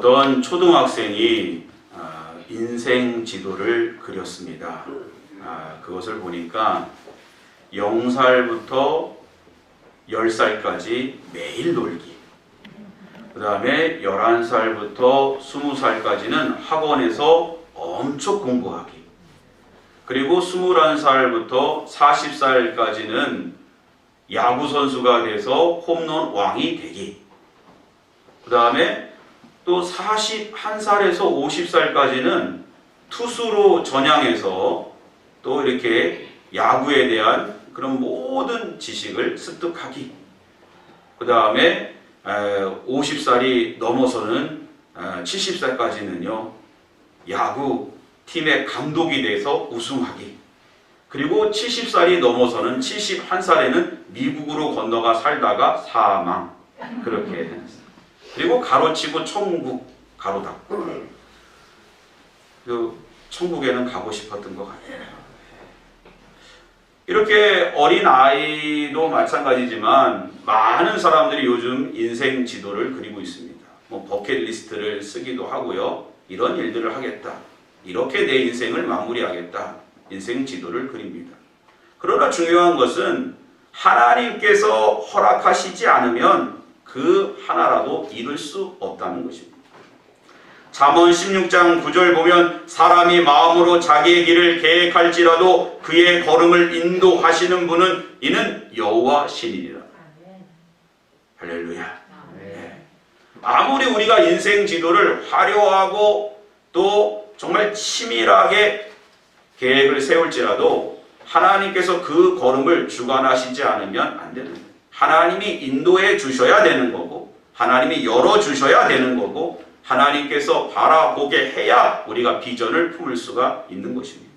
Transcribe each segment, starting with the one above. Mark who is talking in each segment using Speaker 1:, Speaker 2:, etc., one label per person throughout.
Speaker 1: 어떤 초등학생이 아, 인생 지도를 그렸습니다. 아, 그것을 보니까 0살부터 10살까지 매일 놀기. 그 다음에 11살부터 20살까지는 학원에서 엄청 공부하기. 그리고 21살부터 40살까지는 야구 선수가 돼서 홈런 왕이 되기. 그 다음에 또 41살에서 50살까지는 투수로 전향해서 또 이렇게 야구에 대한 그런 모든 지식을 습득하기. 그 다음에 50살이 넘어서는 70살까지는요, 야구 팀의 감독이 돼서 우승하기. 그리고 70살이 넘어서는 71살에는 미국으로 건너가 살다가 사망. 그렇게. 그리고 가로치고 천국 가로 닫고. 그 천국에는 가고 싶었던 것 같아요. 이렇게 어린 아이도 마찬가지지만 많은 사람들이 요즘 인생 지도를 그리고 있습니다. 뭐 버킷리스트를 쓰기도 하고요. 이런 일들을 하겠다. 이렇게 내 인생을 마무리하겠다. 인생 지도를 그립니다. 그러나 중요한 것은 하나님께서 허락하시지 않으면 그 하나라도 이룰 수 없다는 것입니다. 잠언 16장 9절 보면 사람이 마음으로 자기의 길을 계획할지라도 그의 걸음을 인도하시는 분은 이는 여호와 신이니라. 할렐루야. 네. 아무리 우리가 인생 지도를 화려하고 또 정말 치밀하게 계획을 세울지라도 하나님께서 그 걸음을 주관하시지 않으면 안 되는 거예요. 하나님이 인도해 주셔야 되는 거고 하나님이 열어 주셔야 되는 거고 하나님께서 바라보게 해야 우리가 비전을 품을 수가 있는 것입니다.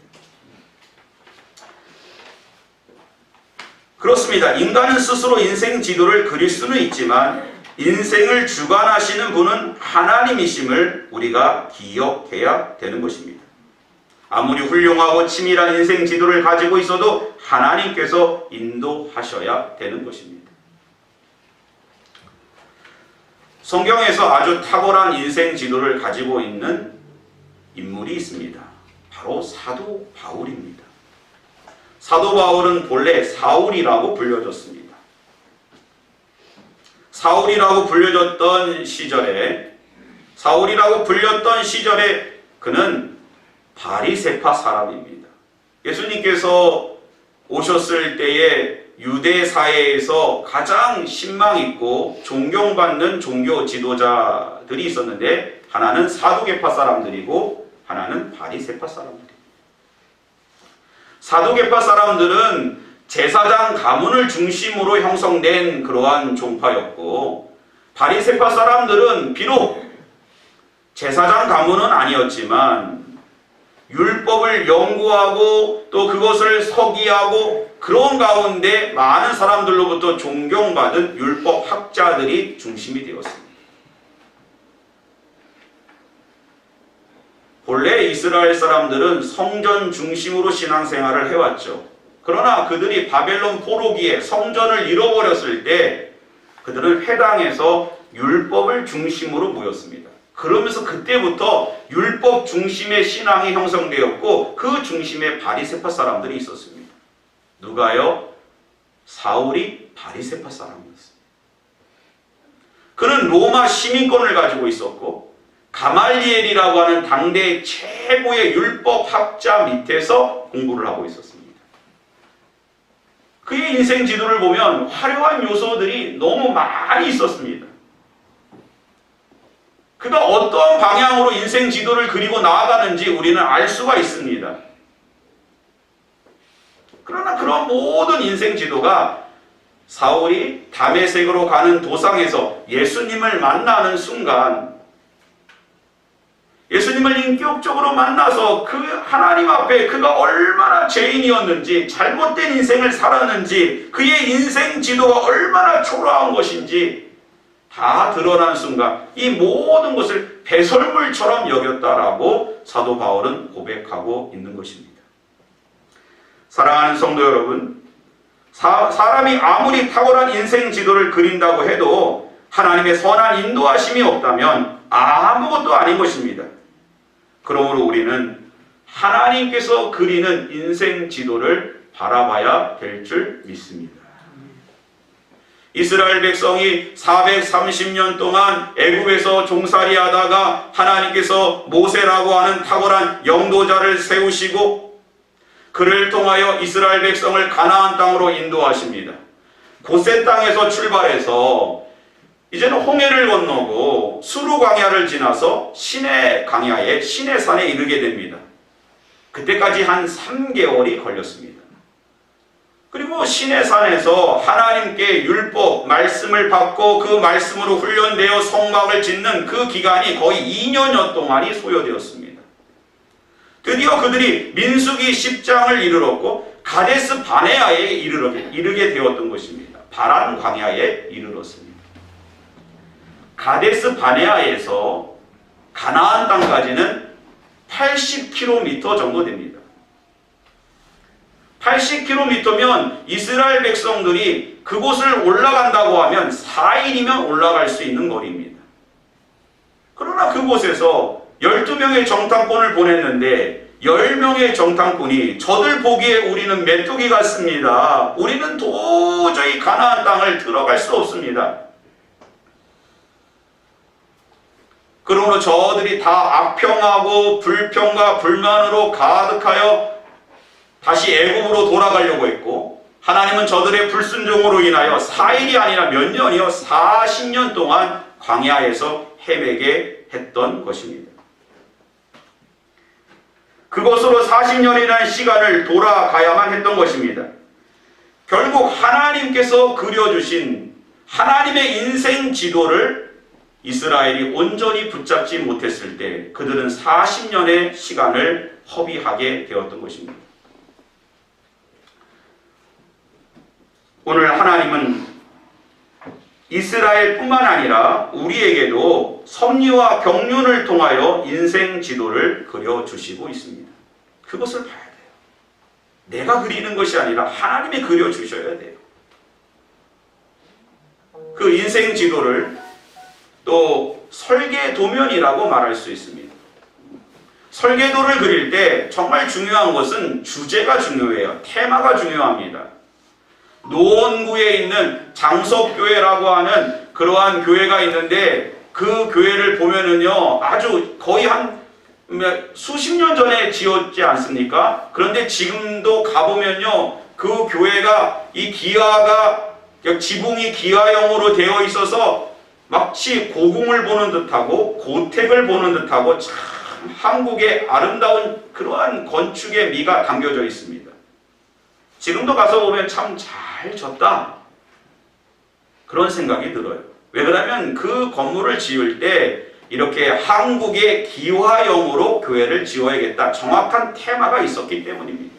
Speaker 1: 그렇습니다. 인간은 스스로 인생 지도를 그릴 수는 있지만 인생을 주관하시는 분은 하나님이심을 우리가 기억해야 되는 것입니다. 아무리 훌륭하고 치밀한 인생 지도를 가지고 있어도 하나님께서 인도하셔야 되는 것입니다. 성경에서 아주 탁월한 인생 지도를 가지고 있는 인물이 있습니다. 바로 사도 바울입니다. 사도 바울은 본래 사울이라고 불려졌습니다. 사울이라고 불려졌던 시절에 사울이라고 불렸던 시절에 그는 바리세파 사람입니다. 예수님께서 오셨을 때에 유대 사회에서 가장 신망 있고 존경받는 종교 지도자들이 있었는데 하나는 사두개파 사람들이고 하나는 바리세파 사람들입니다. 사두개파 사람들은 제사장 가문을 중심으로 형성된 그러한 종파였고 바리세파 사람들은 비록 제사장 가문은 아니었지만 율법을 연구하고 또 그것을 서기하고 그런 가운데 많은 사람들로부터 존경받은 율법 학자들이 중심이 되었습니다. 본래 이스라엘 사람들은 성전 중심으로 신앙생활을 해왔죠. 그러나 그들이 바벨론 포로기에 성전을 잃어버렸을 때 그들은 회당에서 율법을 중심으로 모였습니다. 그러면서 그때부터 율법 중심의 신앙이 형성되었고 그 중심에 바리세파 사람들이 있었습니다. 누가요? 사울이 바리세파 사람이었습니다. 그는 로마 시민권을 가지고 있었고 가말리엘이라고 하는 당대 최고의 율법 학자 밑에서 공부를 하고 있었습니다. 그의 인생 지도를 보면 화려한 요소들이 너무 많이 있었습니다. 그가 어떤 방향으로 인생 지도를 그리고 나아가는지 우리는 알 수가 있습니다. 그러나 그런 모든 인생 지도가 사울이 담에색으로 가는 도상에서 예수님을 만나는 순간 예수님을 인격적으로 만나서 그 하나님 앞에 그가 얼마나 죄인이었는지 잘못된 인생을 살았는지 그의 인생 지도가 얼마나 초라한 것인지 다 드러난 순간 이 모든 것을 배설물처럼 여겼다라고 사도 바울은 고백하고 있는 것입니다. 사랑하는 성도 여러분, 사, 사람이 아무리 탁월한 인생 지도를 그린다고 해도 하나님의 선한 인도하심이 없다면 아무것도 아닌 것입니다. 그러므로 우리는 하나님께서 그리는 인생 지도를 바라봐야 될 줄 믿습니다. 이스라엘 백성이 430년 동안 애굽에서 종살이 하다가 하나님께서 모세라고 하는 탁월한 영도자를 세우시고 그를 통하여 이스라엘 백성을 가나안 땅으로 인도하십니다. 고센 땅에서 출발해서 이제는 홍해를 건너고 수루 광야를 지나서 시내 강야에 시내 산에 이르게 됩니다. 그때까지 한 3개월이 걸렸습니다. 그리고 시내 산에서 하나님께 율법 말씀을 받고 그 말씀으로 훈련되어 성막을 짓는 그 기간이 거의 2년여 동안이 소요되었습니다. 드디어 그들이 민수기 10장을 이르렀고 가데스 바네아에 이르게 되었던 것입니다. 바란 광야에 이르렀습니다. 가데스 바네아에서 가나안 땅까지는 80km 정도 됩니다. 80km면 이스라엘 백성들이 그곳을 올라간다고 하면 4일이면 올라갈 수 있는 거리입니다. 그러나 그곳에서 12명의 정탐꾼을 보냈는데 10명의 정탐꾼이 저들 보기에 우리는 메뚜기 같습니다. 우리는 도저히 가나안 땅을 들어갈 수 없습니다. 그러므로 저들이 다 악평하고 불평과 불만으로 가득하여 다시 애굽으로 돌아가려고 했고 하나님은 저들의 불순종으로 인하여 4일이 아니라 몇 년이요 40년 동안 광야에서 헤매게 했던 것입니다. 그것으로 40년이라는 시간을 돌아가야만 했던 것입니다. 결국 하나님께서 그려주신 하나님의 인생 지도를 이스라엘이 온전히 붙잡지 못했을 때 그들은 40년의 시간을 허비하게 되었던 것입니다. 오늘 하나님은 이스라엘뿐만 아니라 우리에게도 섭리와 경륜을 통하여 인생 지도를 그려주시고 있습니다. 그것을 봐야 돼요. 내가 그리는 것이 아니라 하나님이 그려주셔야 돼요. 그 인생 지도를 또 설계 도면이라고 말할 수 있습니다. 설계도를 그릴 때 정말 중요한 것은 주제가 중요해요. 테마가 중요합니다. 노원구에 있는 장석교회라고 하는 그러한 교회가 있는데 그 교회를 보면은요 아주 거의 한 수십 년 전에 지었지 않습니까? 그런데 지금도 가보면요 그 교회가 이 기와가 지붕이 기와형으로 되어 있어서 마치 고궁을 보는 듯하고 고택을 보는 듯하고 참 한국의 아름다운 그러한 건축의 미가 담겨져 있습니다. 지금도 가서 보면 참 잘 졌다. 그런 생각이 들어요. 왜 그러면 그 건물을 지을 때 이렇게 한국의 기화형으로 교회를 지어야겠다. 정확한 테마가 있었기 때문입니다.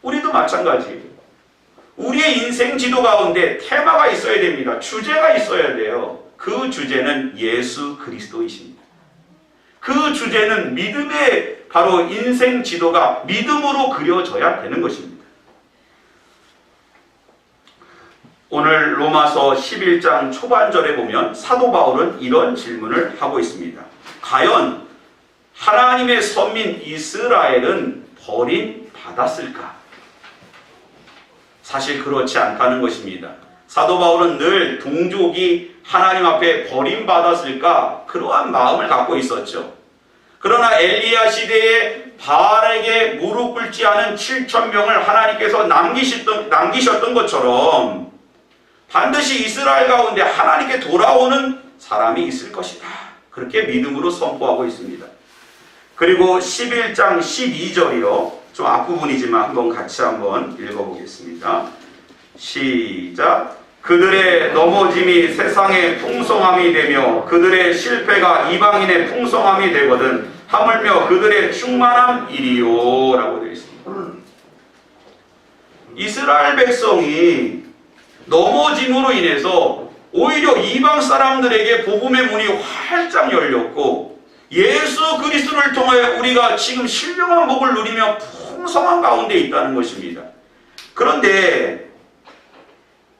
Speaker 1: 우리도 마찬가지예요. 우리의 인생 지도 가운데 테마가 있어야 됩니다. 주제가 있어야 돼요. 그 주제는 예수 그리스도이십니다. 그 주제는 믿음의 바로 인생 지도가 믿음으로 그려져야 되는 것입니다. 오늘 로마서 11장 초반절에 보면 사도 바울은 이런 질문을 하고 있습니다. 과연 하나님의 선민 이스라엘은 버림 받았을까? 사실 그렇지 않다는 것입니다. 사도 바울은 늘 동족이 하나님 앞에 버림받았을까? 그러한 마음을 갖고 있었죠. 그러나 엘리야 시대에 바알에게 무릎 꿇지 않은 7천 명을 하나님께서 남기셨던, 남기셨던 것처럼 반드시 이스라엘 가운데 하나님께 돌아오는 사람이 있을 것이다. 그렇게 믿음으로 선포하고 있습니다. 그리고 11장 12절이요. 좀 앞부분이지만 한번 같이 한번 읽어보겠습니다. 시작. 그들의 넘어짐이 세상의 풍성함이 되며 그들의 실패가 이방인의 풍성함이 되거든 하물며 그들의 충만함 이리요 라고 되어 있습니다. 이스라엘 백성이 넘어짐으로 인해서 오히려 이방 사람들에게 복음의 문이 활짝 열렸고 예수 그리스도를 통하여 우리가 지금 신령한 복을 누리며 풍성한 가운데 있다는 것입니다. 그런데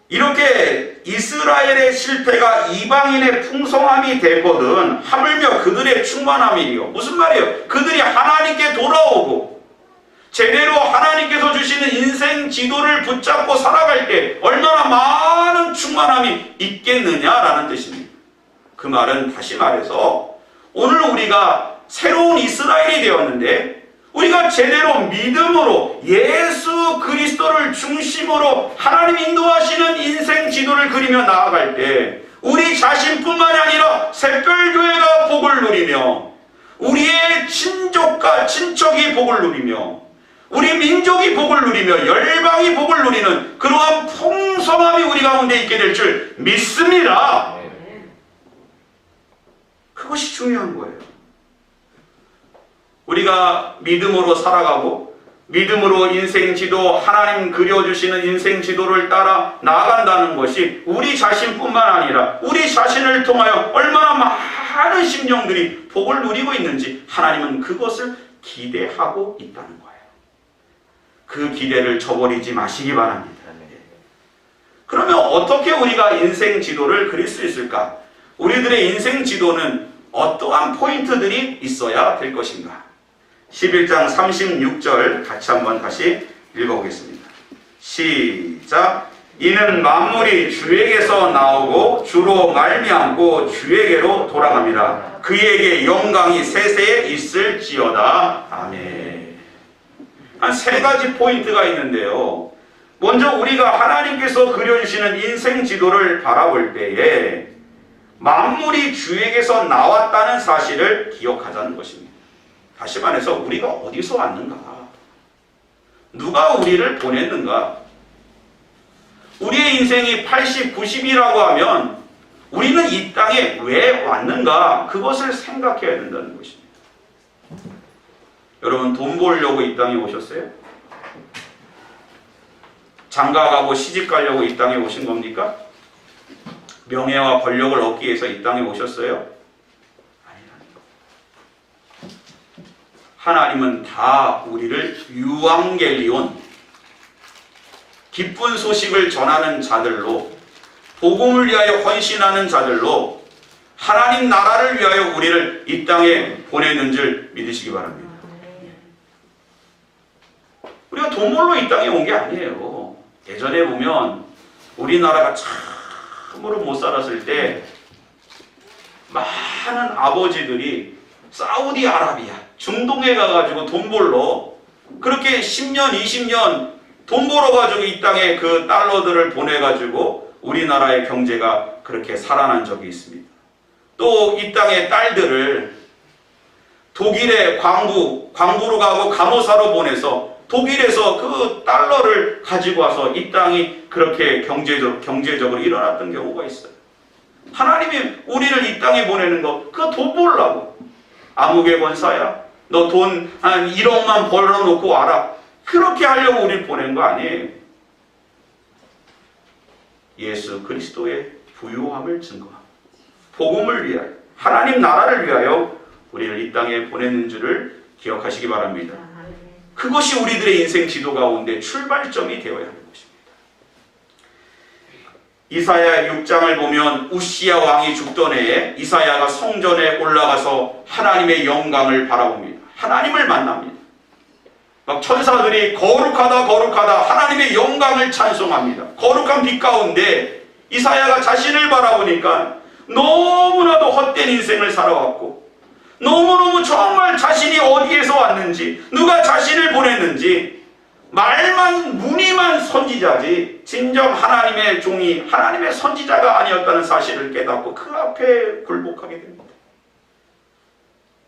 Speaker 1: 이렇게 이스라엘의 실패가 이방인의 풍성함이 되거든 하물며 그들의 충만함이요. 무슨 말이에요? 그들이 하나님께 돌아오고 제대로 하나님께서 주시는 인생 지도를 붙잡고 살아갈 때 얼마나 많은 충만함이 있겠느냐라는 뜻입니다. 그 말은 다시 말해서 오늘 우리가 새로운 이스라엘이 되었는데 우리가 제대로 믿음으로 예수 그리스도를 중심으로 하나님 인도하시는 인생 지도를 그리며 나아갈 때 우리 자신뿐만이 아니라 새별교회가 복을 누리며 우리의 친족과 친척이 복을 누리며 우리 민족이 복을 누리며 열방이 복을 누리는 그러한 풍성함이 우리 가운데 있게 될 줄 믿습니다. 그것이 중요한 거예요. 우리가 믿음으로 살아가고 믿음으로 인생 지도 하나님 그려주시는 인생 지도를 따라 나아간다는 것이 우리 자신뿐만 아니라 우리 자신을 통하여 얼마나 많은 심령들이 복을 누리고 있는지 하나님은 그것을 기대하고 있다는 거예요. 그 기대를 저버리지 마시기 바랍니다. 그러면 어떻게 우리가 인생 지도를 그릴 수 있을까? 우리들의 인생 지도는 어떠한 포인트들이 있어야 될 것인가? 11장 36절 같이 한번 다시 읽어보겠습니다. 시작. 이는 만물이 주에게서 나오고 주로 말미암고 주에게로 돌아갑니다. 그에게 영광이 세세에 있을지어다. 아멘. 한 세 가지 포인트가 있는데요. 먼저 우리가 하나님께서 그려주시는 인생 지도를 바라볼 때에 만물이 주에게서 나왔다는 사실을 기억하자는 것입니다. 다시 말해서 우리가 어디서 왔는가? 누가 우리를 보냈는가? 우리의 인생이 80, 90이라고 하면 우리는 이 땅에 왜 왔는가? 그것을 생각해야 된다는 것입니다. 여러분 돈 벌려고 이 땅에 오셨어요? 장가 가고 시집 가려고 이 땅에 오신 겁니까? 명예와 권력을 얻기 위해서 이 땅에 오셨어요? 하나님은 다 우리를 유앙겔리온 기쁜 소식을 전하는 자들로 복음을 위하여 헌신하는 자들로 하나님 나라를 위하여 우리를 이 땅에 보내는 줄 믿으시기 바랍니다. 우리가 돈 벌러 이 땅에 온 게 아니에요. 예전에 보면 우리나라가 참으로 못 살았을 때 많은 아버지들이 사우디아라비아, 중동에 가가지고 돈 벌러 그렇게 10년, 20년 돈 벌어가지고 이 땅에 그 달러들을 보내가지고 우리나라의 경제가 그렇게 살아난 적이 있습니다. 또 이 땅의 딸들을 독일의 광부, 광부로 가고 간호사로 보내서 독일에서 그 달러를 가지고 와서 이 땅이 그렇게 경제적, 경제적으로 일어났던 경우가 있어요. 하나님이 우리를 이 땅에 보내는 거, 그거 돈 벌라고. 아무개 권사야. 너 돈 한 1억만 벌어놓고 와라. 그렇게 하려고 우리를 보낸 거 아니에요. 예수 그리스도의 부유함을 증거하고 복음을 위하여 하나님 나라를 위하여 우리를 이 땅에 보내는 줄을 기억하시기 바랍니다. 그것이 우리들의 인생 지도 가운데 출발점이 되어야 하는 것입니다. 이사야 6장을 보면 우시야 왕이 죽던 해에 이사야가 성전에 올라가서 하나님의 영광을 바라봅니다. 하나님을 만납니다. 막 천사들이 거룩하다 거룩하다 하나님의 영광을 찬송합니다. 거룩한 빛 가운데 이사야가 자신을 바라보니까 너무나도 헛된 인생을 살아왔고 너무너무 정말 자신이 어디에서 왔는지 누가 자신을 보냈는지 말만 무늬만 선지자지 진정 하나님의 종이 하나님의 선지자가 아니었다는 사실을 깨닫고 그 앞에 굴복하게 됩니다.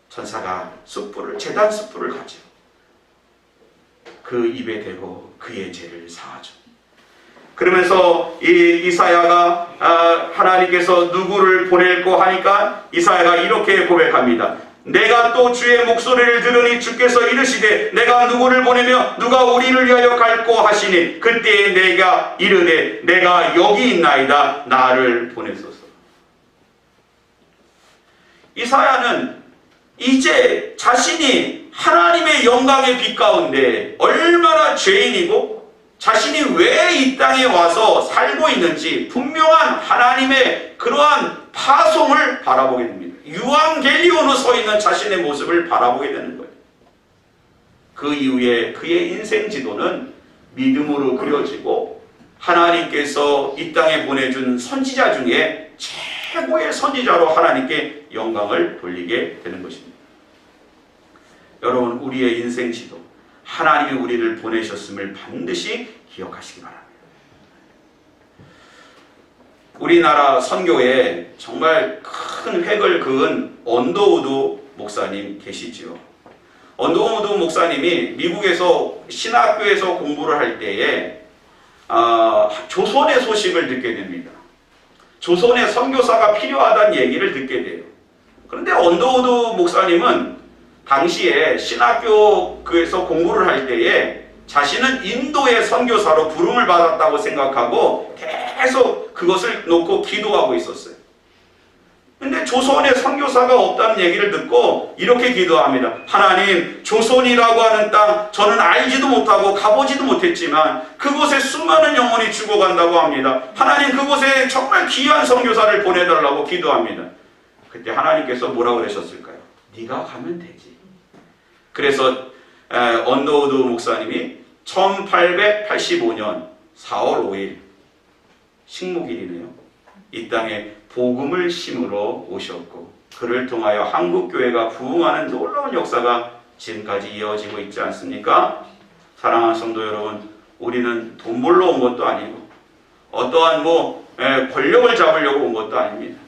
Speaker 1: 천사가 숯불을 재단 숯불을 가지고 그 입에 대고 그의 죄를 사하죠. 그러면서 이 이사야가 아, 하나님께서 누구를 보낼고 하니까 이사야가 이렇게 고백합니다. 내가 또 주의 목소리를 들으니 주께서 이르시되 내가 누구를 보내며 누가 우리를 위하여 갈고 하시니 그때에 내가 이르되 내가 여기 있나이다 나를 보내소서. 이사야는 이제 자신이 하나님의 영광의 빛 가운데 얼마나 죄인이고 자신이 왜 이 땅에 와서 살고 있는지 분명한 하나님의 그러한 파송을 바라보게 됩니다. 유앙겔리온으로 서 있는 자신의 모습을 바라보게 되는 거예요. 그 이후에 그의 인생 지도는 믿음으로 그려지고 하나님께서 이 땅에 보내준 선지자 중에 최고의 선지자로 하나님께 영광을 돌리게 되는 것입니다. 여러분 우리의 인생 지도 하나님이 우리를 보내셨음을 반드시 기억하시기 바랍니다. 우리나라 선교에 정말 큰 획을 그은 언더우드 목사님 계시지요. 언더우드 목사님이 미국에서 신학교에서 공부를 할 때에 아, 조선의 소식을 듣게 됩니다. 조선의 선교사가 필요하다는 얘기를 듣게 돼요. 그런데 언더우드 목사님은 당시에 신학교에서 공부를 할 때에 자신은 인도의 선교사로 부름을 받았다고 생각하고 계속 그것을 놓고 기도하고 있었어요. 근데 조선에 선교사가 없다는 얘기를 듣고 이렇게 기도합니다. 하나님, 조선이라고 하는 땅 저는 알지도 못하고 가보지도 못했지만 그곳에 수많은 영혼이 죽어간다고 합니다. 하나님 그곳에 정말 귀한 선교사를 보내달라고 기도합니다. 그때 하나님께서 뭐라고 그러셨을까요? 네가 가면 되지. 그래서 에, 언더우드 목사님이 1885년 4월 5일 식목일이네요. 이 땅에 복음을 심으러 오셨고 그를 통하여 한국 교회가 부흥하는 놀라운 역사가 지금까지 이어지고 있지 않습니까? 사랑하는 성도 여러분, 우리는 돈 벌러 온 것도 아니고 어떠한 뭐 에, 권력을 잡으려고 온 것도 아닙니다.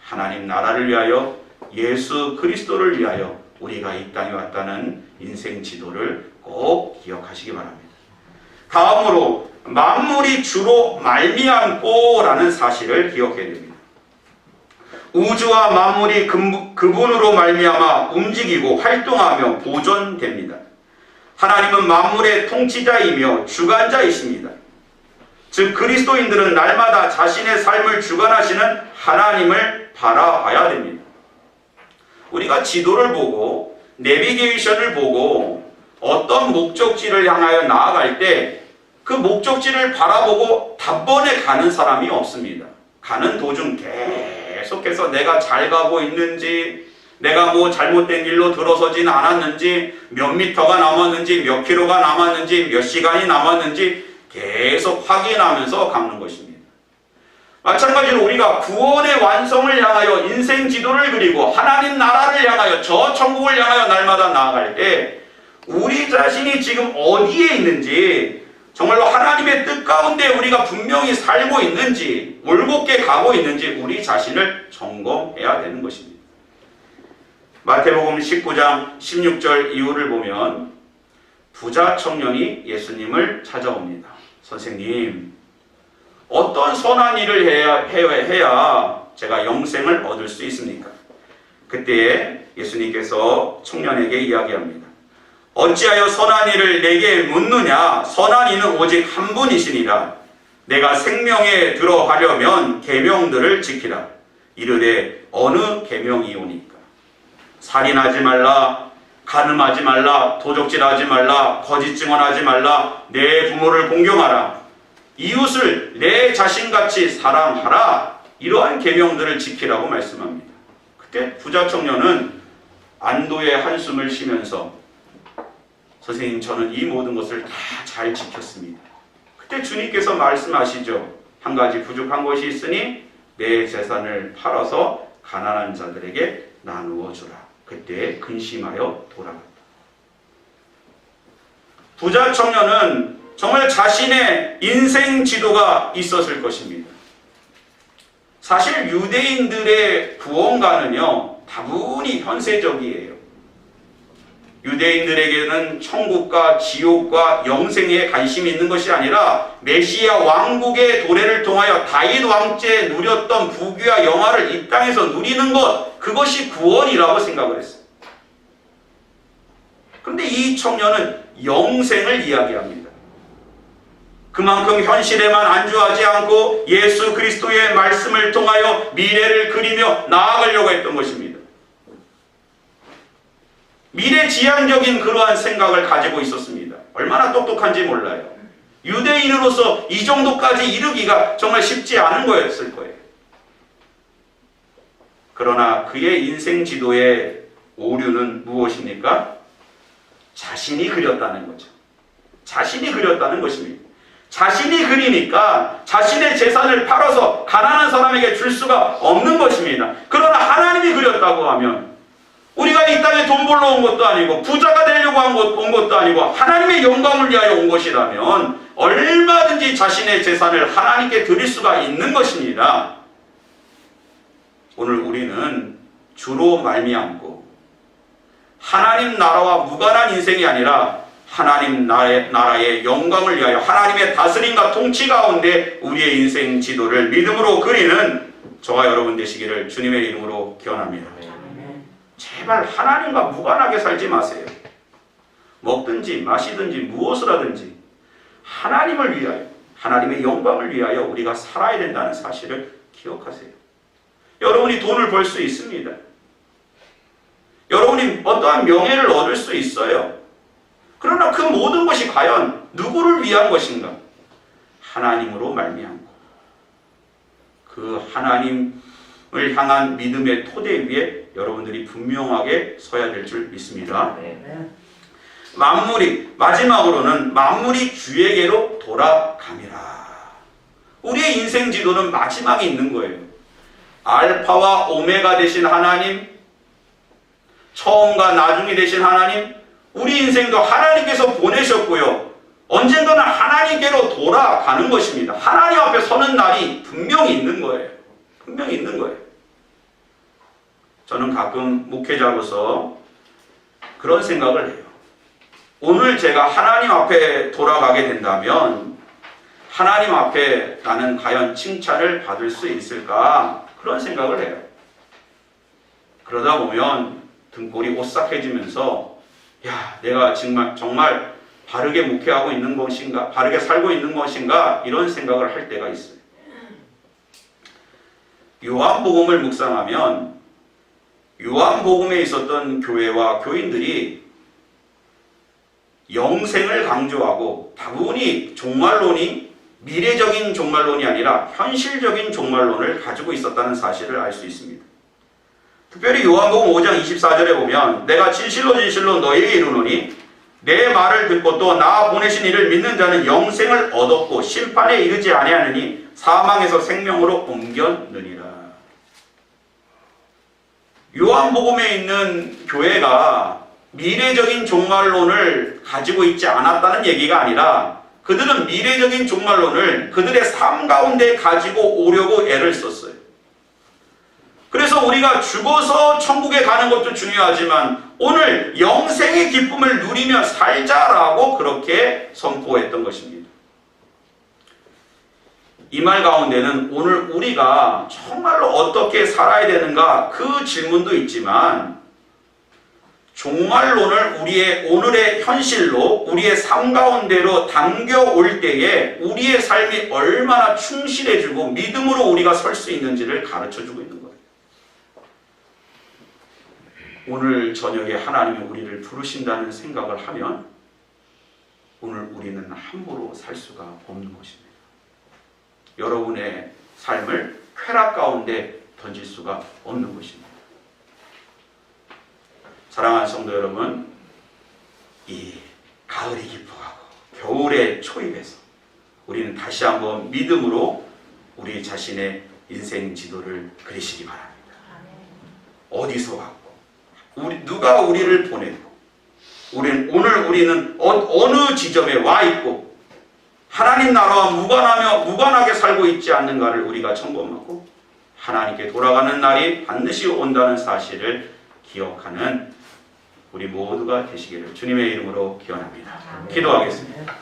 Speaker 1: 하나님 나라를 위하여 예수 그리스도를 위하여 우리가 이 땅에 왔다는 인생 지도를 꼭 기억하시기 바랍니다. 다음으로 만물이 주로 말미암고라는 사실을 기억해야 됩니다. 우주와 만물이 근- 그분으로 말미암아 움직이고 활동하며 보존됩니다. 하나님은 만물의 통치자이며 주관자이십니다. 즉 그리스도인들은 날마다 자신의 삶을 주관하시는 하나님을 바라봐야 됩니다. 우리가 지도를 보고 내비게이션을 보고 어떤 목적지를 향하여 나아갈 때 그 목적지를 바라보고 단번에 가는 사람이 없습니다. 가는 도중 계속해서 내가 잘 가고 있는지 내가 뭐 잘못된 길로 들어서진 않았는지 몇 미터가 남았는지 몇 킬로가 남았는지 몇 시간이 남았는지 계속 확인하면서 가는 것입니다. 마찬가지로 우리가 구원의 완성을 향하여 인생 지도를 그리고 하나님 나라를 향하여 저 천국을 향하여 날마다 나아갈 때 우리 자신이 지금 어디에 있는지 정말로 하나님의 뜻 가운데 우리가 분명히 살고 있는지 올곧게 가고 있는지 우리 자신을 점검해야 되는 것입니다. 마태복음 19장 16절 이후를 보면 부자 청년이 예수님을 찾아옵니다. 선생님, 어떤 선한 일을 해야, 해야, 해야 제가 영생을 얻을 수 있습니까? 그때 예수님께서 청년에게 이야기합니다. 어찌하여 선한 일을 내게 묻느냐? 선한 이는 오직 한 분이시니라. 내가 생명에 들어가려면 계명들을 지키라. 이르되 어느 계명이오니까? 살인하지 말라, 간음하지 말라, 도적질하지 말라, 거짓 증언하지 말라, 내 부모를 공경하라. 이웃을 내 자신같이 사랑하라. 이러한 계명들을 지키라고 말씀합니다. 그때 부자 청년은 안도의 한숨을 쉬면서 선생님 저는 이 모든 것을 다 잘 지켰습니다. 그때 주님께서 말씀하시죠. 한 가지 부족한 것이 있으니 내 재산을 팔아서 가난한 자들에게 나누어 주라. 그때 근심하여 돌아갔다. 부자 청년은 정말 자신의 인생 지도가 있었을 것입니다. 사실 유대인들의 구원가는요, 다분히 현세적이에요. 유대인들에게는 천국과 지옥과 영생에 관심이 있는 것이 아니라 메시아 왕국의 도래를 통하여 다윗 왕제 누렸던 부귀와 영화를 이 땅에서 누리는 것 그것이 구원이라고 생각을 했어요. 그런데 이 청년은 영생을 이야기합니다. 그만큼 현실에만 안주하지 않고 예수 그리스도의 말씀을 통하여 미래를 그리며 나아가려고 했던 것입니다. 미래 지향적인 그러한 생각을 가지고 있었습니다. 얼마나 똑똑한지 몰라요. 유대인으로서 이 정도까지 이르기가 정말 쉽지 않은 거였을 거예요. 그러나 그의 인생 지도의 오류는 무엇입니까? 자신이 그렸다는 거죠. 자신이 그렸다는 것입니다. 자신이 그리니까 자신의 재산을 팔아서 가난한 사람에게 줄 수가 없는 것입니다. 그러나 하나님이 그렸다고 하면 우리가 이 땅에 돈 벌러 온 것도 아니고 부자가 되려고 한 것, 온 것도 아니고 하나님의 영광을 위하여 온 것이라면 얼마든지 자신의 재산을 하나님께 드릴 수가 있는 것입니다. 오늘 우리는 주로 말미암고 하나님 나라와 무관한 인생이 아니라 하나님 나라의, 나라의 영광을 위하여 하나님의 다스림과 통치 가운데 우리의 인생 지도를 믿음으로 그리는 저와 여러분 되시기를 주님의 이름으로 기원합니다. 제발 하나님과 무관하게 살지 마세요. 먹든지 마시든지 무엇을 하든지 하나님을 위하여 하나님의 영광을 위하여 우리가 살아야 된다는 사실을 기억하세요. 여러분이 돈을 벌 수 있습니다. 여러분이 어떠한 명예를 얻을 수 있어요. 그러나 그 모든 것이 과연 누구를 위한 것인가? 하나님으로 말미암고 그 하나님을 향한 믿음의 토대 위에 여러분들이 분명하게 서야 될 줄 믿습니다. 만물이 마지막으로는 만물이 주에게로 돌아감이라. 우리의 인생 지도는 마지막에 있는 거예요. 알파와 오메가 되신 하나님, 처음과 나중이 되신 하나님, 우리 인생도 하나님께서 보내셨고요. 언젠가는 하나님께로 돌아가는 것입니다. 하나님 앞에 서는 날이 분명히 있는 거예요. 분명히 있는 거예요. 저는 가끔 목회자로서 그런 생각을 해요. 오늘 제가 하나님 앞에 돌아가게 된다면 하나님 앞에 나는 과연 칭찬을 받을 수 있을까? 그런 생각을 해요. 그러다 보면 등골이 오싹해지면서 야, 내가 정말 정말 바르게 목회하고 있는 것인가? 바르게 살고 있는 것인가? 이런 생각을 할 때가 있어요. 요한복음을 묵상하면 요한복음에 있었던 교회와 교인들이 영생을 강조하고 다분히 종말론이 미래적인 종말론이 아니라 현실적인 종말론을 가지고 있었다는 사실을 알 수 있습니다. 특별히 요한복음 5장 24절에 보면 내가 진실로 진실로 너에게 이르노니 내 말을 듣고 또 나 보내신 이를 믿는 자는 영생을 얻었고 심판에 이르지 아니하느니 사망에서 생명으로 옮겼느니라. 요한복음에 있는 교회가 미래적인 종말론을 가지고 있지 않았다는 얘기가 아니라 그들은 미래적인 종말론을 그들의 삶 가운데 가지고 오려고 애를 썼어요. 그래서 우리가 죽어서 천국에 가는 것도 중요하지만 오늘 영생의 기쁨을 누리며 살자라고 그렇게 선포했던 것입니다. 이 말 가운데는 오늘 우리가 정말로 어떻게 살아야 되는가 그 질문도 있지만 종말론을 우리의 오늘의 현실로 우리의 삶 가운데로 당겨올 때에 우리의 삶이 얼마나 충실해지고 믿음으로 우리가 설 수 있는지를 가르쳐 주고 있는 거예요. 오늘 저녁에 하나님이 우리를 부르신다는 생각을 하면 오늘 우리는 함부로 살 수가 없는 것입니다. 여러분의 삶을 쾌락 가운데 던질 수가 없는 것입니다. 사랑하는 성도 여러분, 이 가을이 깊어가고 겨울의 초입에서 우리는 다시 한번 믿음으로 우리 자신의 인생 지도를 그리시기 바랍니다. 어디서 왔고, 우리 누가 우리를 보내고, 우리는 오늘 우리는 어, 느 지점에 와 있고 하나님 나라와 무관하며 무관하게 살고 있지 않는가를 우리가 점검하고 하나님께 돌아가는 날이 반드시 온다는 사실을 기억하는 우리 모두가 되시기를 주님의 이름으로 기원합니다. 기도하겠습니다.